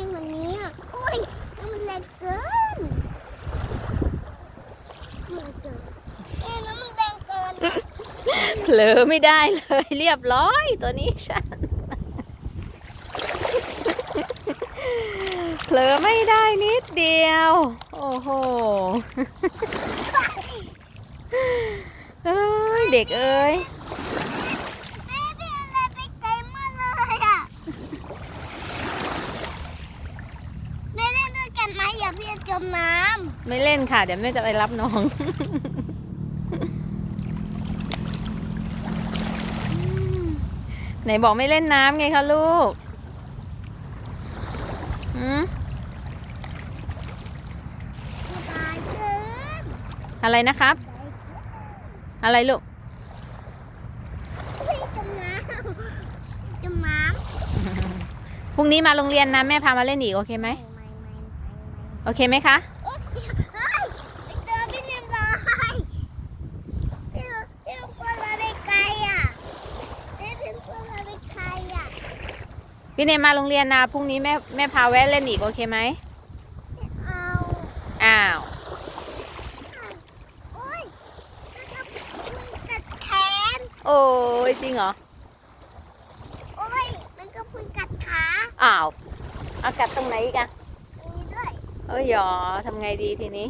รงเหนนี้อะอุ้ยมันแรงเกินมันเกินเอ้มันแรงเกินเหลือไม่ได้เลยเรียบร้อยตัวนี้ฉันเผลอไม่ได้นิดเดียว โอ้โหเด็กเอ้ย จมน้ไม่เล่นค่ะ เดี๋ยวแม่จะไปรับน้อง ไหนบอกไม่เล่นน้ำไงคะลูกอืมำสบายเกินอะไรนะครับ อะไรลูกพี่จมน้ำจมน้พรุ่งนี้มาโรงเรียนนะ แม่พามาเล่นอีก โอเคไหมำไม่ไม่ไม่ไม่ โอเคไหมคะเจอพี่เนมเลยพี่พี่ควรเราไกลอะพี่พี่ควรเราไปไกลอะพี่เนมมาโรงเรียนนะพรุ่งนี้แม่แม่พาแวะเล่นอีกโอเคไหมเอาอ้าวโอ๊ยแล้วก็มันกัดแขนโอ้ยจริงเหรอโอ๊ยมันก็พุ่งกัดขาอ้าวเอากัดตรงไหนอีกอะตรงนี้ด้วย เอ้ยหยอทำไงดีทีนี้